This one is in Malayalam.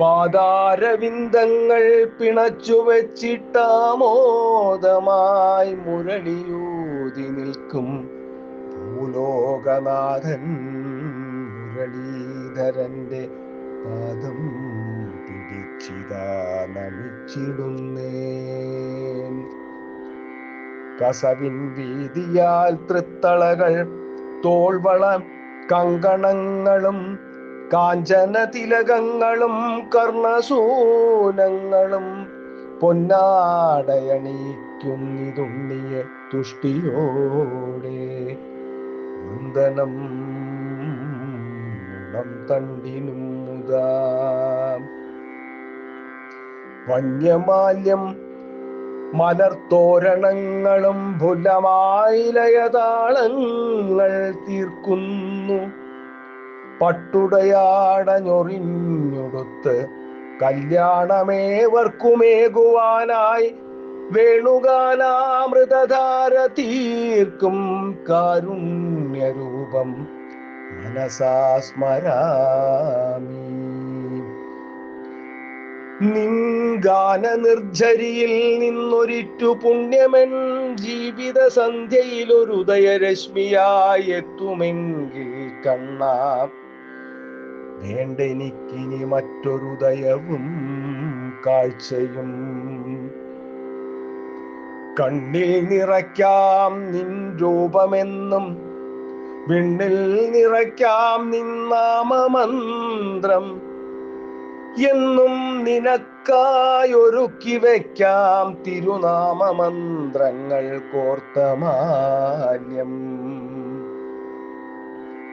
പാതാരവിന്ദങ്ങൾ പിണച്ചു വെച്ചിട്ടാമോദമായി മുരളിയൂതി നിൽക്കും ഭൂലോകനാഥൻ മുരളീധരന്റെ പാദം കസവിൻ വീതിയാൽ തൃത്തളകൾ തോൾവള കങ്കണങ്ങളും കാഞ്ചന തിലകങ്ങളും കർണസൂനങ്ങളും പൊന്നാടയണിക്കുന്നിതുണ്ണിയ തുഷ്ടിയോടെ വന്ദനം തണ്ടിനും മുതാ. വന്യമാല്യം മലർത്തോരണങ്ങളും ഭുലമായിലയതാളങ്ങൾ തീർക്കുന്നു. പട്ടുടയാടഞ്ഞൊറിഞ്ഞൊടുത്ത് കല്യാണമേവർക്കുമേകുവാനായി വേണുകാലാമൃതധാര തീർക്കും കാരുണ്യരൂപം മനസാസ്മരാമി നിങ്കാന നിർജരിയിൽ നിന്നൊരിറ്റു പുണ്യമെൻ ജീവിത സന്ധ്യയിൽ ഒരു ഉദയരശ്മിയായി എത്തുമെങ്കിൽ കണ്ണാ വേണ്ടെനിക്കിനി മറ്റൊരു ദയവും കാഴ്ചയും. കണ്ണിൽ നിറയ്ക്കാം നിൻ രൂപമെന്നും വിണ്ണിൽ നിറയ്ക്കാം നിൻ നാമമന്ത്രം. എന്നും നിനക്കായൊരുക്കി വയ്ക്കാം തിരുനാമമന്ത്രങ്ങൾ കോർത്തമാല്യം